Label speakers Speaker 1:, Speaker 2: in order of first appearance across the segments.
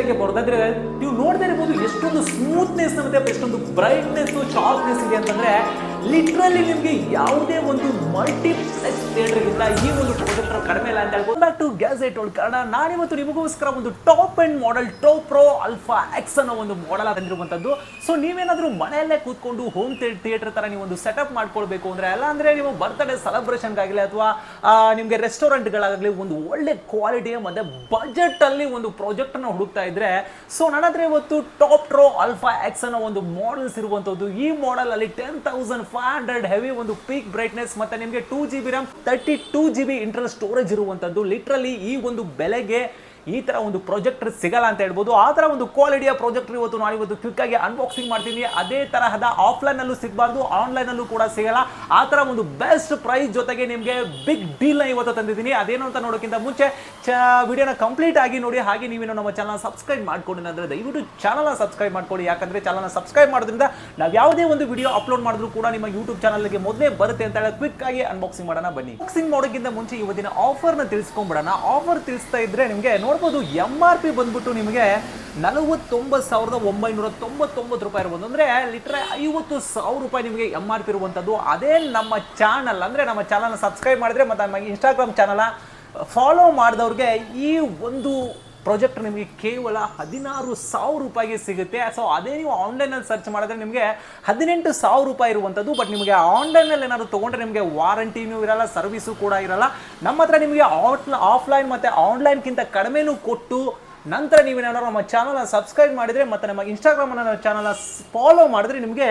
Speaker 1: ವಿಚಾರಕ್ಕೆ ಬರೋದಾದ್ರೆ ನೀವು ನೋಡ್ತಾ ಇರ್ಬೋದು ಎಷ್ಟೊಂದು ಸ್ಮೂತ್ನೆಸ್ ಮತ್ತೆ ಎಷ್ಟೊಂದು ಬ್ರೈಟ್ನೆಸ್ ಶಾರ್ಪ್ನೆಸ್ ಇದೆ ಅಂತಂದ್ರೆ ಲಿಟ್ರಲಿ ನಿಮಗೆ ಯಾವುದೇ ಒಂದು ಮಲ್ಟಿಪ್ಲೆಕ್ಸ್ ಥಿಯೇಟರ್ಗಿಂತ ಈ ಒಂದು ಕಡಿಮೆ ಇಲ್ಲ ಅಂತ ಹೇಳ್ಬೋದು. ಬ್ಯಾಕ್ ಟು ಗ್ಯಾಸೆಟ್ ಒಳ್ ಕಾರಣ. ನಾನಿವತ್ತು ನಿಮಗೋಸ್ಕರ ಒಂದು top and model toe pro alpha X ಅನ್ನೋ ಒಂದು ಮಾಡೆಲ್ ತಂದಿರುವಂಥದ್ದು. ಸೊ ನೀವೇನಾದ್ರೂ ಮನೆಯಲ್ಲೇ ಕೂತ್ಕೊಂಡು ಹೋಮ್ ಥಿಯೇಟರ್ ತರ ನೀವು ಒಂದು ಸೆಟಪ್ ಮಾಡ್ಕೊಳ್ಬೇಕು ಅಂದ್ರೆ, ಅಲ್ಲ ಅಂದ್ರೆ ನೀವು ಬರ್ತ್ಡೇ ಸೆಲೆಬ್ರೇಷನ್ಗಾಗಲಿ ಅಥವಾ ನಿಮಗೆ ರೆಸ್ಟೋರೆಂಟ್ಗಳಾಗಲಿ ಒಂದು ಒಳ್ಳೆ ಕ್ವಾಲಿಟಿಯ ಮತ್ತೆ ಬಜೆಟ್ ಅಲ್ಲಿ ಒಂದು ಪ್ರಾಜೆಕ್ಟ್ ಅನ್ನ ಹುಡುಕ್ತಾ ಇದ್ರೆ ಸೊ ನನ್ನ ಹತ್ರ ಇವತ್ತು ಟಾಪ್ ಟ್ರೋ ಅಲ್ಫಾ ಎಕ್ಸ್ ಅನ್ನೋ ಒಂದು ಮಾಡೆಲ್ಸ್ ಇರುವಂತದ್ದು ಈ ಮಾಡೆಲ್ ಅಲ್ಲಿ ten thousand five hundred heavy ಒಂದು ಪೀಕ್ ಬ್ರೈಟ್ನೆಸ್ ಮತ್ತೆ ನಿಮಗೆ two G B RAM thirty two G B internal storage ಇರುವಂತದ್ದು ಲಿಟ್ರಲಿ ಈ ಒಂದು ಬೆಲೆಗೆ ಈ ತರ ಒಂದು ಪ್ರೊಜೆಕ್ಟರ್ ಸಿಗಲ್ಲ ಅಂತ ಹೇಳ್ಬೋದು. ಆ ತರ ಒಂದು ಕ್ವಾಲಿಟಿಯ ಪ್ರಾಜೆಕ್ಟರ್ ಇವತ್ತು ನಾನು ಇವತ್ತು ಕ್ವಿಕ್ಕಾಗಿ ಅನ್ಬಾಕ್ಸಿಂಗ್ ಮಾಡ್ತೀನಿ. ಅದೇ ತರಹದ ಆಫ್ಲೈನ್ ಅಲ್ಲೂ ಸಿಗಬಾರ್ದು ಆನ್ಲೈನ್ ಅಲ್ಲೂ ಕೂಡ ಸಿಗಲ್ಲ. ಆ ತರ ಒಂದು ಬೆಸ್ಟ್ ಪ್ರೈಸ್ ಜೊತೆಗೆ ನಿಮಗೆ ಬಿಗ್ ಡೀಲ್ನ ಇವತ್ತು ತಂದಿದ್ದೀನಿ. ಅದೇನು ಅಂತ ನೋಡೋಕ್ಕಿಂತ ಮುಂಚೆ ವಿಡಿಯೋನ ಕಂಪ್ಲೀಟ್ ಆಗಿ ನೋಡಿ, ಹಾಗೆ ನೀವೇನು ನಮ್ಮ ಚಾನಲ್ ಸಬ್ಸ್ಕ್ರೈಬ್ ಮಾಡ್ಕೊಂಡು. ಅಂದ್ರೆ ದಯವಿಟ್ಟು ಚಾನಲ್ನ ಸಬ್ಸ್ಕ್ರೈಬ್ ಮಾಡ್ಕೊಳ್ಳಿ. ಯಾಕಂದ್ರೆ ಚಾನಲ್ನ ಸಬ್ಸ್ಕ್ರೈಬ್ ಮಾಡೋದ್ರಿಂದ ನಾವು ಯಾವುದೇ ಒಂದು ವಿಡಿಯೋ ಅಪ್ಲೋಡ್ ಮಾಡಿದ್ರು ಕೂಡ ನಿಮ್ಮ ಯೂಟ್ಯೂಬ್ ಚಾನಲ್ಗೆ ಮೊದಲೇ ಬರುತ್ತೆ ಅಂತ ಹೇಳಿ ಕ್ವಿಕ್ ಆಗಿ ಅನ್ಬಾಕ್ಸಿಂಗ್ ಮಾಡೋಣ ಬನ್ನಿ. ಬಾಕ್ಸಿಂಗ್ ಮಾಡೋಕ್ಕಿಂತ ಮುಂಚೆ ಇವತ್ತಿನ ಆಫರ್ನ ತಿಳಿಸ್ಕೊಂಡ್ಬಿಡೋಣ ಆಫರ್ ತಿಳಿಸ್ತಾ ಇದ್ರೆ ನಿಮಗೆ ನೋಡ್ಬೋದು ಎಂ ಆರ್ ಪಿ ಬಂದ್ಬಿಟ್ಟು ನಿಮಗೆ ನಲವತ್ತೊಂಬತ್ತು ಸಾವಿರದ ಒಂಬೈನೂರ ತೊಂಬತ್ತೊಂಬತ್ತು ರೂಪಾಯಿ ಇರ್ಬೋದು. ಅಂದರೆ ಲಿಟ್ರೆ ಐವತ್ತು ಸಾವಿರ ರೂಪಾಯಿ ನಿಮಗೆ ಎಂ ಆರ್ ಪಿ ಇರುವಂಥದ್ದು. ಅದೇ ನಮ್ಮ ಚಾನಲ್ ಅಂದರೆ ನಮ್ಮ ಚಾನಲ್ನ ಸಬ್ಸ್ಕ್ರೈಬ್ ಮಾಡಿದ್ರೆ ಮತ್ತು ನಮ್ಮ ಇನ್ಸ್ಟಾಗ್ರಾಮ್ ಚಾನಲ್ನ ಫಾಲೋ ಮಾಡಿದವ್ರಿಗೆ ಈ ಒಂದು ಪ್ರಾಜೆಕ್ಟ್ ನಿಮಗೆ ಕೇವಲ ಹದಿನಾರು ಸಾವಿರ ರೂಪಾಯಿಗೆ ಸಿಗುತ್ತೆ. ಸೊ ಅದೇ ನೀವು ಆನ್ಲೈನಲ್ಲಿ ಸರ್ಚ್ ಮಾಡಿದ್ರೆ ನಿಮಗೆ ಹದಿನೆಂಟು ಸಾವಿರ ರೂಪಾಯಿ ಇರುವಂಥದ್ದು ಬಟ್ ನಿಮಗೆ ಆನ್ಲೈನಲ್ಲಿ ಏನಾದ್ರು ತೊಗೊಂಡ್ರೆ ನಿಮಗೆ ವಾರಂಟಿನೂ ಇರಲ್ಲ ಸರ್ವಿಸು ಕೂಡ ಇರಲ್ಲ. ನಮ್ಮ ಹತ್ರ ನಿಮಗೆ ಆಫ್ಲೈನ್ ಮತ್ತು ಆನ್ಲೈನ್ಗಿಂತ ಕಡಿಮೆನೂ ಕೊಟ್ಟು ನಂತರ ನೀವೇನಾದ್ರು ನಮ್ಮ ಚಾನಲ್ನ ಸಬ್ಸ್ಕ್ರೈಬ್ ಮಾಡಿದರೆ ಮತ್ತು ನಮ್ಮ ಇನ್ಸ್ಟಾಗ್ರಾಮ್ ನಮ್ಮ ಚಾನಲ್ನ ಫಾಲೋ ಮಾಡಿದ್ರೆ ನಿಮಗೆ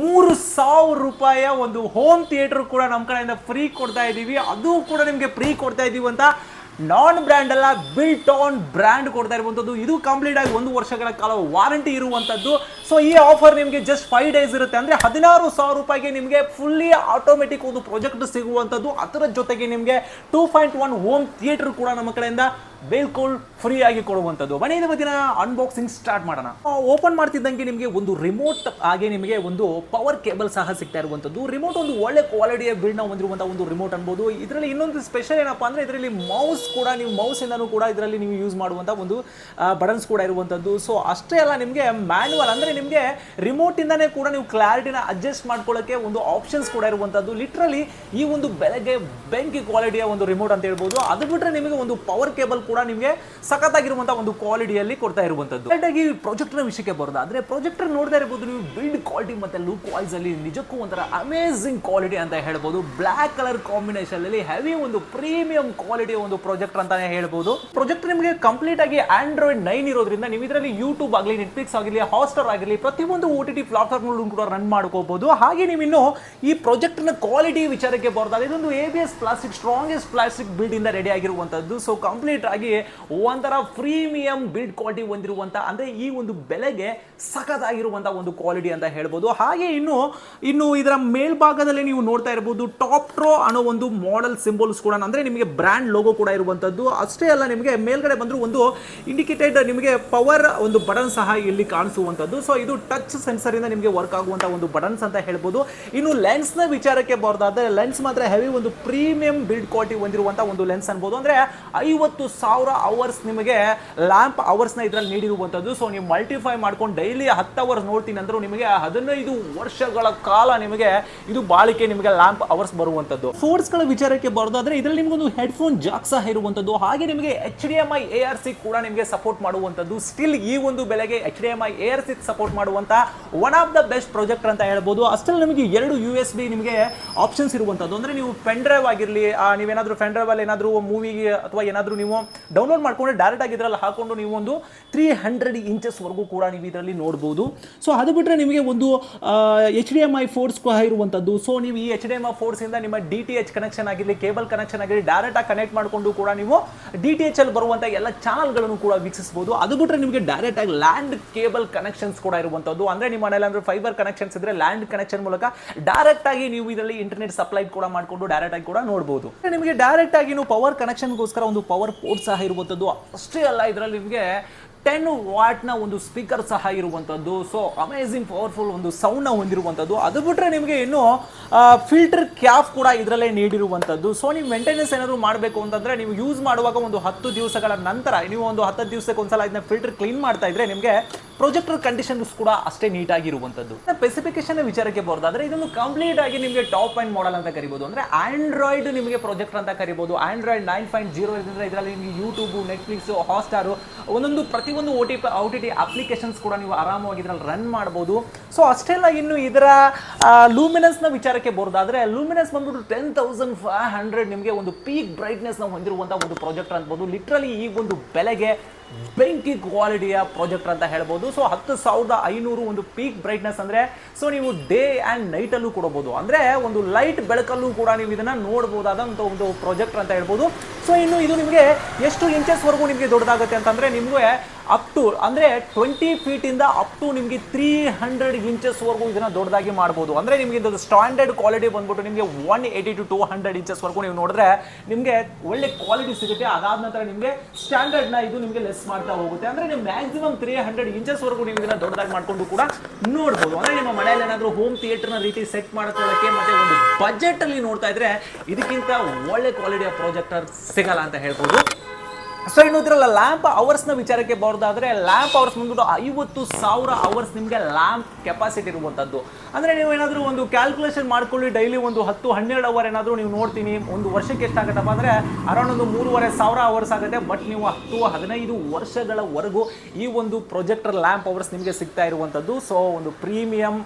Speaker 1: ಮೂರು ಸಾವಿರ ರೂಪಾಯಿಯ ಒಂದು ಹೋಮ್ ಥಿಯೇಟರ್ ಕೂಡ ನಮ್ಮ ಕಡೆಯಿಂದ ಫ್ರೀ ಕೊಡ್ತಾ ಇದ್ದೀವಿ ಅದು ಕೂಡ ನಿಮಗೆ ಫ್ರೀ ಕೊಡ್ತಾ ಇದ್ದೀವಿ ಅಂತ ನಾನ್ ಬ್ರ್ಯಾಂಡ್ ಅಲ್ಲ ಬಿಲ್ಟ್ ಆನ್ ಬ್ರ್ಯಾಂಡ್ ಕೊಡ್ತಾ ಇರುವಂಥದ್ದು. ಇದು ಕಂಪ್ಲೀಟ್ ಆಗಿ ಒಂದು ವರ್ಷಗಳ ಕಾಲ ವಾರಂಟಿ ಇರುವಂಥದ್ದು. ಸೊ ಈ ಆಫರ್ ನಿಮಗೆ ಜಸ್ಟ್ ಫೈವ್ ಡೇಸ್ ಇರುತ್ತೆ. ಅಂದ್ರೆ ಹದಿನಾರು ಸಾವಿರ ರೂಪಾಯಿಗೆ ನಿಮಗೆ ಫುಲ್ಲಿ ಆಟೋಮೆಟಿಕ್ ಒಂದು ಪ್ರಾಜೆಕ್ಟ್ ಸಿಗುವಂಥದ್ದು. ಅದರ ಜೊತೆಗೆ ನಿಮಗೆ two point one home theatre ಕೂಡ ನಮ್ಮ ಕಡೆಯಿಂದ ಬಿಲ್ಕುಲ್ ಫ್ರೀ ಆಗಿ ಕೊಡುವಂಥದ್ದು. ಬನ್ನಿ ದಿನ ಅನ್ಬಾಕ್ಸಿಂಗ್ ಸ್ಟಾರ್ಟ್ ಮಾಡೋಣ. ಓಪನ್ ಮಾಡ್ತಿದ್ದಂಗೆ ನಿಮಗೆ ಒಂದು ರಿಮೋಟ್ ಹಾಗೆ ನಿಮಗೆ ಒಂದು ಪವರ್ ಕೇಬಲ್ ಸಹ ಸಿಗ್ತಾ ಇರುವಂಥದ್ದು. ರಿಮೋಟ್ ಒಂದು ಒಳ್ಳೆ ಕ್ವಾಲಿಟಿಯ ಬಿಲ್ಡ್ನ ಹೊಂದಿರುವಂಥ ಒಂದು ರಿಮೋಟ್ ಅನ್ಬೋದು. ಇದರಲ್ಲಿ ಇನ್ನೊಂದು ಸ್ಪೆಷಲ್ ಏನಪ್ಪ ಅಂದ್ರೆ ಇದರಲ್ಲಿ ಮೌಸ್ ಕೂಡ ನೀವು ಮೌಸ್ ಇಂದನೂ ಕೂಡ ಇದರಲ್ಲಿ ನೀವು ಯೂಸ್ ಮಾಡುವಂಥ ಒಂದು ಬಟನ್ಸ್ ಕೂಡ ಇರುವಂಥದ್ದು. ಸೊ ಅಷ್ಟೇ ಅಲ್ಲ ನಿಮಗೆ ಮ್ಯಾನ್ಯುವಲ್ ಅಂದ್ರೆ ನಿಮಗೆ ರಿಮೋಟ್ ಇಂದಾನೇ ಕೂಡ ನೀವು ಕ್ಲಾರಿಟಿನ ಅಡ್ಜಸ್ಟ್ ಮಾಡ್ಕೊಳ್ಳೋಕೆ ಒಂದು ಆಪ್ಷನ್ಸ್ ಕೂಡ ಇರುವಂತದ್ದು ಲಿಟ್ರಲಿ ಈ ಒಂದು ಬೆಲೆಗೆ ಬೆಂಕಿ ಕ್ವಾಲಿಟಿಯ ಒಂದು ರಿಮೋಟ್ ಅಂತ ಹೇಳ್ಬೋದು. ಅದು ಬಿಟ್ರೆ ನಿಮಗೆ ಒಂದು ಪವರ್ ಕೇಬಲ್ ಕೂಡ ನಿಮಗೆ ಸಖತ್ತಾಗಿರುವಂಥ ಒಂದು ಕ್ವಾಲಿಟಿಯಲ್ಲಿ ಕೊಡ್ತಾ ಇರುವಂತದ್ದು ಆಗಿ ಪ್ರೊಜೆಕ್ಟರ್ ವಿಷಯಕ್ಕೆ ಬರೋದು? ಆದರೆ ಪ್ರಾಜೆಕ್ಟರ್ ನೋಡ್ತಾ ಇರ್ಬೋದು, ನೀವು ಬಿಲ್ಡ್ ಕ್ವಾಲಿಟಿ ಮತ್ತೆ ಲುಕ್ ಅಲ್ಲಿ ನಿಜಕ್ಕೂ ಒಂಥರ ಅಮೇಝಿಂಗ್ ಕ್ವಾಲಿಟಿ ಅಂತ ಹೇಳ್ಬೋದು. ಬ್ಲ್ಯಾಕ್ ಕಲರ್ ಕಾಂಬಿನೇಷನ್ ಅಲ್ಲಿ ಹೆವಿ ಒಂದು ಪ್ರೀಮಿಯಂ ಕ್ವಾಲಿಟಿಯ ಒಂದು ಪ್ರಾಜೆಕ್ಟರ್ ಅಂತಾನೆ ಹೇಳ್ಬೋದು. ಪ್ರಾಜೆಕ್ಟ್ ನಿಮಗೆ ಕಂಪ್ಲೀಟ್ ಆಗಿ ಆಂಡ್ರಾಯ್ಡ್ ನೈನ್ ಇರೋದ್ರಿಂದ ನೀವು ಇದರಲ್ಲಿ ಯೂಟ್ಯೂಬ್ ಆಗಲಿ ನೆಟ್ಫ್ಲಿಕ್ಸ್ ಆಗಲಿ ಹಾಟ್ಸ್ಟಾರ್ ಆಗಲಿ ಪ್ರತಿಯೊಂದು ಓ ಟಿ ಟಿ ಪ್ಲಾಟ್ಫಾರ್ಮ್ ಕೂಡ ರನ್ ಮಾಡ್ಕೋಬಹುದು ಹಾಗೆ ನೀವು ಇನ್ನು ಈ ಪ್ರಾಜೆಕ್ಟ್ನ ಕ್ವಾಲಿಟಿ ವಿಚಾರಕ್ಕೆ ಬರೋದಾದ್ರೆ, ಇದೊಂದು A B S plastic strongest plastic build ಇಂದ ರೆಡಿ ಆಗಿರುವಂತದ್ದು. ಸೊ ಕಂಪ್ಲೀಟ್ ಆಗಿ ಒಂಥರ ಪ್ರೀಮಿಯಂ ಬಿಲ್ಡ್ ಕ್ವಾಲಿಟಿ ಹೊಂದಿರುವಂಥ ಅಂದ್ರೆ ಈ ಒಂದು ಬೆಲೆಗೆ ಸಖತ್ತಾಗಿರುವಂಥ ಒಂದು ಕ್ವಾಲಿಟಿ ಅಂತ ಹೇಳ್ಬೋದು. ಹಾಗೆ ಇನ್ನು ಇನ್ನು ಇದರ ಮೇಲ್ಭಾಗದಲ್ಲಿ ನೀವು ನೋಡ್ತಾ ಇರಬಹುದು ಟಾಪ್ ಟ್ರೋ ಅನ್ನೋ ಒಂದು ಮಾಡೆಲ್ ಸಿಂಬಲ್ಸ್ ಕೂಡ, ಅಂದ್ರೆ ನಿಮಗೆ ಬ್ರ್ಯಾಂಡ್ ಲೋಗೋ ಕೂಡ ಇರುವಂತದ್ದು. ಅಷ್ಟೇ ಅಲ್ಲ, ನಿಮಗೆ ಮೇಲ್ಗಡೆ ಬಂದರೂ ಒಂದು ಇಂಡಿಕೇಟೆಡ್ ನಿಮಗೆ ಪವರ್ ಒಂದು ಬಟನ್ ಸಹ ಇಲ್ಲಿ ಕಾಣಿಸುವಂತದ್ದು. ಸೊ ಇದು ಟಚ್ ಸೆನ್ಸರ್ ಇಂದ ನಿಮಗೆ ವರ್ಕ್ ಆಗುವಂತ ಒಂದು ಬಟನ್ಸ್ ಅಂತ ಹೇಳ್ಬೋದು. ಇನ್ನು ಲೆನ್ಸ್ನ ವಿಚಾರಕ್ಕೆ ಬರೋದಾದರೆ ಲೆನ್ಸ್ ಮಾತ್ರ ಹೆವಿ ಒಂದು ಪ್ರೀಮಿಯಂ ಬಿಲ್ಡ್ ಕ್ವಾಲಿಟಿ ಹೊಂದಿರುವಂಥ ಒಂದು ಲೆನ್ಸ್ ಅನ್ಬೋದು. ಅಂದ್ರೆ ಐವತ್ತು ಸಾವಿರ ಅವರ್ಸ್ ನಿಮಗೆ ಲ್ಯಾಂಪ್ ಅವರ್ಸ್ನ ಇದ್ರಲ್ಲಿ ನೀಡಿರುವಂತದ್ದು. ಸೊ ನೀವು ಮಲ್ಟಿಫೈ ಮಾಡ್ಕೊಂಡು ಡೈಲಿ ಹತ್ತು ಅವರ್ಸ್ ನೋಡ್ತೀನಿ ಅಂದ್ರೂ ನಿಮಗೆ ಹದಿನೈದು ವರ್ಷಗಳ ಕಾಲ ನಿಮಗೆ ಇದು ಬಾಳಿಕೆ ನಿಮಗೆ ಲ್ಯಾಂಪ್ ಅವರ್ಸ್ ಬರುವಂತದ್ದು. ಫೋರ್ಸ್ಗಳ ವಿಚಾರಕ್ಕೆ ಬರೋದಾದರೆ, ಇದರಲ್ಲಿ ನಿಮಗೊಂದು ಹೆಡ್ಫೋನ್ ಜಾಕ್ ಸಹ ಇರುವಂತದ್ದು. ಹಾಗೆ ನಿಮಗೆ H D M I A R C ಕೂಡ ನಿಮಗೆ ಸಪೋರ್ಟ್ ಮಾಡುವಂತದ್ದು. ಸ್ಟಿಲ್ ಈ ಒಂದು ಬೆಲೆಗೆ H D M I A R C support ಮಾಡುವಂತ one of the best project ಅಂತ ಹೇಳ್ಬೋದು. ಅಷ್ಟರಲ್ಲಿ ನಿಮಗೆ ಎರಡು ಯು ಎಸ್ ಬಿ ನಿಮಗೆ ಆಪ್ಷನ್ಸ್ ಇರುವಂತದ್ದು. ಅಂದ್ರೆ ನೀವು ಪೆನ್ ಡ್ರೈವ್ ಆಗಿರಲಿ ನೀವೇನಾದರೂ ಪೆನ್ ಡ್ರೈವ್ ಅಲ್ಲಿ ಏನಾದ್ರೂ ಮೂವಿಗೆ ಅಥವಾ ಏನಾದರೂ ನೀವು ಡೌನ್ಲೋಡ್ ಮಾಡ್ಕೊಂಡು ಡೈರೆಕ್ಟ್ ಆಗಿ ಇದರಲ್ಲಿ ಹಾಕೊಂಡು ನೀವು ಒಂದು ತ್ರೀ ಹಂಡ್ರೆಡ್ ಇಂಚಸ್ ವರೆಗೂ ಕೂಡ ನೀವು ಇದರಲ್ಲಿ ನೋಡ್ಬೋದು. ಸೊ ಅದು ಬಿಟ್ಟರೆ ನಿಮಗೆ ಒಂದು H D M I force ಕೂಡ ಇರುವಂಥದ್ದು ಸೊ ನೀವು ಈ H D M I force ಇಂದ ನಿಮ್ಮ ಡಿ ಟಿ ಎಚ್ ಕನೆಕ್ಷನ್ ಆಗಿರಲಿ ಕೇಬಲ್ ಕನೆಕ್ಷನ್ ಆಗಿರಲಿ ಡೈರೆಕ್ಟ್ ಆಗಿ ಕನೆಕ್ಟ್ ಮಾಡಿಕೊಂಡು ಕೂಡ ನೀವು ಡಿ ಟಿ ಎಚ್ ಅಲ್ಲಿ ಬರುವಂಥ ಎಲ್ಲ ಚಾನಲ್ಗಳನ್ನು ಕೂಡ ವೀಕ್ಷಿಸಬಹುದು ಅದು ಬಿಟ್ಟರೆ ನಿಮಗೆ ಡೈರೆಕ್ಟ್ ಆಗಿ ಲ್ಯಾಂಡ್ ಕೇಬಲ್ ಕನೆಕ್ಷನ್ಸ್ ಕೂಡ ಇರುವಂಥದ್ದು ಅಂದ್ರೆ ನಿಮ್ಮ ಮನೇಲಿ ಅಂದ್ರೆ ಫೈಬರ್ ಕನೆಕ್ಷನ್ಸ್ ಇದ್ರೆ ಲ್ಯಾಂಡ್ ಕನೆಕ್ಷನ್ ಮೂಲಕ ಡೈರೆಕ್ಟ್ ಆಗಿ ನೀವು ಇದರಲ್ಲಿ ಇಂಟರ್ನೆಟ್ ಸಪ್ಲೈ ಕೂಡ ಮಾಡಿಕೊಂಡು ಡೈರೆಕ್ಟ್ ಆಗಿ ಕೂಡ ನೋಡಬಹುದು ನಿಮಗೆ ಡೈರೆಕ್ಟ್ ಆಗಿ ನೀವು ಪವರ್ ಕನೆಕ್ಷನ್ಗೋಸ್ಕರ ಒಂದು ಪವರ್ ಪೋರ್ಟ್ ಸಹ ಇರುವಂಥದ್ದು ಅಷ್ಟೇ ಅಲ್ಲ, ಇದರಲ್ಲಿ ನಿಮಗೆ ಟೆನ್ ವಾಟ್ನ ಒಂದು ಸ್ಪೀಕರ್ ಸಹ ಇರುವಂಥದ್ದು. ಸೊ ಅಮೇಝಿಂಗ್ ಪವರ್ಫುಲ್ ಒಂದು ಸೌಂಡ್ನ ಹೊಂದಿರುವಂಥದ್ದು. ಅದು ಬಿಟ್ಟರೆ ನಿಮಗೆ ಇನ್ನು ಫಿಲ್ಟರ್ ಕ್ಯಾಪ್ ಕೂಡ ಇದರಲ್ಲೇ ನೀಡಿರುವಂಥದ್ದು. ಸೊ ನೀವು ಮೇಂಟೆನೆನ್ಸ್ ಏನಾದರೂ ಮಾಡಬೇಕು ಅಂತಂದರೆ ನೀವು ಯೂಸ್ ಮಾಡುವಾಗ ಒಂದು ಹತ್ತು ದಿವಸಗಳ ನಂತರ, ನೀವು ಒಂದು ಹತ್ತು ದಿವಸಕ್ಕೆ ಒಂದ್ಸಲ ಇದನ್ನ ಫಿಲ್ಟರ್ ಕ್ಲೀನ್ ಮಾಡ್ತಾ ಇದ್ರೆ ನಿಮಗೆ ಪ್ರೊಜೆಕ್ಟರ್ ಕಂಡೀಷನ್ಸ್ ಕೂಡ ಅಷ್ಟೇ ನೀಟಾಗಿರುವಂಥದ್ದು. ಸ್ಪೆಸಿಫಿಕೇಶನ್ ವಿಚಾರಕ್ಕೆ ಬರೋದಾದ್ರೆ, ಇದೊಂದು ಕಂಪ್ಲೀಟ್ ಆಗಿ ನಿಮಗೆ ಟಾಪ್ ಅಂಡ್ ಮಾಡೆಲ್ ಅಂತ ಕರಿಬೋದು. ಅಂದ್ರೆ ಆಂಡ್ರಾಯ್ಡ್ ನಿಮಗೆ ಪ್ರೊಜೆಕ್ಟರ್ ಅಂತ ಕರಿಬೋದು. ಆಂಡ್ರಾಯ್ಡ್ ನೈನ್ ಪಾಯಿಂಟ್ ಜೀರೋ ಇದ್ರೆ ಇದರಲ್ಲಿ ನಿಮಗೆ ಯೂಟ್ಯೂಬು ನೆಟ್ಫ್ಲಿಕ್ಸ್ ಹಾಟ್ಸ್ಟಾರು ಒಂದೊಂದು ಪ್ರತಿಯೊಂದು O T P O T T applications ಕೂಡ ನೀವು ಆರಾಮವಾಗಿ ಇದರಲ್ಲಿ ರನ್ ಮಾಡ್ಬೋದು. ಸೊ ಅಷ್ಟೆಲ್ಲ ಇನ್ನು ಇದರ ಲೂಮಿನಸ್ನ ವಿಚಾರಕ್ಕೆ ಬರೋದಾದ್ರೆ ಲೂಮಿನಸ್ ಬಂದ್ಬಿಟ್ಟು ಟೆನ್ ತೌಸಂಡ್ ಫೈವ್ ಹಂಡ್ರೆಡ್ ನಿಮಗೆ ಒಂದು ಪೀಕ್ ಬ್ರೈಟ್ನೆಸ್ನ ಹೊಂದಿರುವಂಥ ಒಂದು ಪ್ರಾಜೆಕ್ಟ್ ಅನ್ಬೋದು ಲಿಟ್ರಲಿ ಈ ಒಂದು ಬೆಲೆಗೆ ಬೆಂಕಿ ಕ್ವಾಲಿಟಿಯ ಪ್ರಾಜೆಕ್ಟ್ ಅಂತ ಹೇಳ್ಬೋದು. ಸೊ ಹತ್ತು ಸಾವಿರದ ಐನೂರು ಒಂದು ಪೀಕ್ ಬ್ರೈಟ್ನೆಸ್ ಅಂದರೆ ಸೊ ನೀವು ಡೇ ಆ್ಯಂಡ್ ನೈಟಲ್ಲೂ ಕೊಡಬಹುದು. ಅಂದರೆ, ಒಂದು ಲೈಟ್ ಬೆಳಕಲ್ಲೂ ಕೂಡ ನೀವು ಇದನ್ನು ನೋಡ್ಬೋದಾದಂಥ ಒಂದು ಪ್ರಾಜೆಕ್ಟ್ ಅಂತ ಹೇಳ್ಬೋದು. ಸೊ ಇನ್ನು ಇದು ನಿಮಗೆ ಎಷ್ಟು ಇಂಚಸ್ವರೆಗೂ ನಿಮಗೆ ದೊಡ್ಡದಾಗುತ್ತೆ ಅಂತಂದರೆ, ನಿಮಗೆ ಅಪ್ ಟು ಅಂದರೆ ಟ್ವೆಂಟಿ ಫೀಟಿಂದ ಅಪ್ ಟು ನಿಮಗೆ ತ್ರೀ ಹಂಡ್ರೆಡ್ ಇಂಚಸ್ವರೆಗೂ ಇದನ್ನು ದೊಡ್ಡದಾಗಿ ಮಾಡ್ಬೋದು. ಅಂದರೆ ನಿಮಗೆ ಇದು ಸ್ಟ್ಯಾಂಡರ್ಡ್ ಕ್ವಾಲಿಟಿ ಬಂದ್ಬಿಟ್ಟು ನಿಮಗೆ one eighty to two hundred ಇಂಚಸ್ವರೆಗೂ ನೀವು ನೋಡಿದ್ರೆ ನಿಮಗೆ ಒಳ್ಳೆ ಕ್ವಾಲಿಟಿ ಸಿಗುತ್ತೆ. ಅದಾದ ನಂತರ ನಿಮಗೆ ಸ್ಟ್ಯಾಂಡರ್ಡ್ನ ಇದು ನಿಮಗೆ ಲೆಸ್ ಮಾಡ್ತಾ ಹೋಗುತ್ತೆ. ಅಂದ್ರೆ ನೀವು ಮ್ಯಾಕ್ಸಿಮಮ್ ತ್ರೀ ಹಂಡ್ರೆಡ್ ಇಂಚಸ್ವರೆಗೂ ನೀವು ಇದನ್ನ ದೊಡ್ಡದಾಗಿ ಮಾಡ್ಕೊಂಡು ಕೂಡ ನೋಡ್ಬೋದು. ಅಂದರೆ ನಿಮ್ಮ ಮನೆಯಲ್ಲಿ ಏನಾದರೂ ಹೋಮ್ ಥಿಯೇಟರ್ನ ರೀತಿ ಸೆಟ್ ಮಾಡ್ಕೊಳ್ಳೋಕೆ ಮತ್ತೆ ಒಂದು ಬಜೆಟ್ ಅಲ್ಲಿ ನೋಡ್ತಾ ಇದ್ರೆ ಇದಕ್ಕಿಂತ ಒಳ್ಳೆ ಕ್ವಾಲಿಟಿಯ ಪ್ರಾಜೆಕ್ಟರ್ ಸಿಗಲ್ಲ ಅಂತ ಹೇಳ್ಬೋದು. ಸೊ ಇನ್ನು ಇದರಲ್ಲ ಲ್ಯಾಂಪ್ ಅವರ್ಸ್ನ ವಿಚಾರಕ್ಕೆ ಬರೋದಾದ್ರೆ ಲ್ಯಾಂಪ್ ಅವರ್ಸ್ ಬಂದ್ಬಿಟ್ಟು ಐವತ್ತು ಸಾವಿರ ಅವರ್ಸ್ ನಿಮಗೆ ಲ್ಯಾಂಪ್ ಕೆಪಾಸಿಟಿ ಇರುವಂಥದ್ದು ಅಂದರೆ ನೀವು ಏನಾದರೂ ಒಂದು ಕ್ಯಾಲ್ಕುಲೇಷನ್ ಮಾಡ್ಕೊಳ್ಳಿ ಡೈಲಿ ಒಂದು ಹತ್ತು, ಹನ್ನೆರಡು ಅವರ್ ಏನಾದರೂ ನೀವು ನೋಡ್ತೀನಿ, ಒಂದು ವರ್ಷಕ್ಕೆ ಎಷ್ಟಾಗುತ್ತಪ್ಪ ಅಂದರೆ ಅರೌಂಡ್ ಒಂದು ಮೂರುವರೆ ಸಾವಿರ ಅವರ್ಸ್ ಆಗುತ್ತೆ. ಬಟ್ ನೀವು ಹತ್ತು, ಹದಿನೈದು ವರ್ಷಗಳವರೆಗೂ ಈ ಒಂದು ಪ್ರೊಜೆಕ್ಟರ್ ಲ್ಯಾಂಪ್ ಅವರ್ಸ್ ನಿಮಗೆ ಸಿಗ್ತಾ ಇರುವಂಥದ್ದು ಸೊ ಒಂದು ಪ್ರೀಮಿಯಂ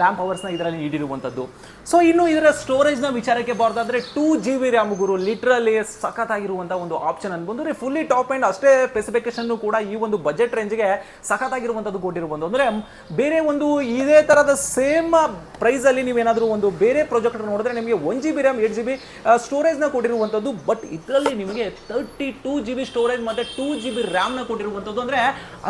Speaker 1: ಲ್ಯಾಂಪ್ ಅವರ್ಸ್ನ ಇದರಲ್ಲಿ ನೀಡಿರುವಂಥದ್ದು ಸೊ ಇನ್ನು ಇದರ ಸ್ಟೋರೇಜ್ನ ವಿಚಾರಕ್ಕೆ ಬರೋದಾದ್ರೆ ಟೂ ಜಿ ಬಿ ರ್ಯಾಮ್ ಗುರು ಲಿಟ್ರಲಿ ಸಖತ್ತಾಗಿರುವಂಥ ಒಂದು ಆಪ್ಷನ್ ಅನ್ಬಂದ್ರೆ ಫುಲ್ಲಿ ಟಾಪ್ ಆ್ಯಂಡ್ ಅಷ್ಟೇ ಸ್ಪೆಸಿಫಿಕೇಶನ್ ಕೂಡ ಈ ಒಂದು ಬಜೆಟ್ ರೇಂಜ್ಗೆ ಸಖತ್ತಾಗಿರುವಂಥದ್ದು ಕೊಟ್ಟಿರುವಂಥದ್ದು. ಅಂದರೆ ಬೇರೆ ಒಂದು ಇದೇ ಥರದ ಸೇಮ್ ಪ್ರೈಸಲ್ಲಿ ನೀವೇನಾದರೂ ಒಂದು ಬೇರೆ ಪ್ರಾಜೆಕ್ಟ್ ನೋಡಿದ್ರೆ ನಿಮಗೆ one G B RAM eight G B ಸ್ಟೋರೇಜ್ನ ಕೊಟ್ಟಿರುವಂಥದ್ದು. ಬಟ್ ಇದರಲ್ಲಿ ನಿಮಗೆ thirty two G B storage ಮತ್ತು ಟೂ ಜಿ ಬಿ ರ್ಯಾಮ್ನ ಕೊಟ್ಟಿರುವಂಥದ್ದು. ಅಂದರೆ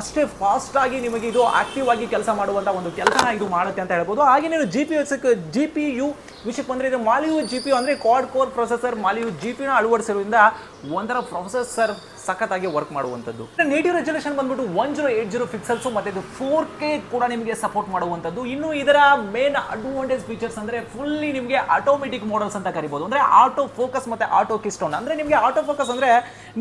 Speaker 1: ಅಷ್ಟೇ ಫಾಸ್ಟಾಗಿ ನಿಮಗೆ ಇದು ಆಕ್ಟಿವ್ ಆಗಿ ಕೆಲಸ ಮಾಡುವಂಥ ಒಂದು ಕೆಲಸನ ಇದು ಮಾಡುತ್ತೆ ಅಂತ ಹೇಳ್ಬೋದು. ಹಾಗೆ ನೀವು G P S G P U ವಿಷಯಕ್ಕೆ ಬಂದರೆ ಇದು ಮಾಲಿಯು ಜಿ ಪಿ ಅಂದರೆ quad core processor Mali G ಪಿನ ಅಳವಡಿಸಿರೋದ್ರಿಂದ ಒಂಥರ ಪ್ರೊಸೆಸರ್ ಸಖತ್ತಾಗಿ ವರ್ಕ್ ಮಾಡುವಂಥದ್ದು. ನೇಟಿವ್ ರೆಸಲ್ಯೂಷನ್ ಬಂದ್ಬಿಟ್ಟು one zero eight zero pixels ಮತ್ತು ಇದು ಫೋರ್ ಕೆ ಕೂಡ ನಿಮಗೆ ಸಪೋರ್ಟ್ ಮಾಡುವಂಥದ್ದು. ಇನ್ನು ಇದರ ಮೇನ್ ಅಡ್ವಾಂಟೇಜ್ ಫೀಚರ್ಸ್ ಅಂದರೆ ಫುಲ್ಲಿ ನಿಮಗೆ ಆಟೋಮೆಟಿಕ್ ಮೋಡಲ್ಸ್ ಅಂತ ಕರಿಬೋದು. ಅಂದರೆ ಆಟೋ ಫೋಕಸ್ ಮತ್ತು ಆಟೋ ಕಿಸ್ಟೋನ್ ಅಂದರೆ ನಿಮಗೆ ಆಟೋ ಫೋಕಸ್ ಅಂದರೆ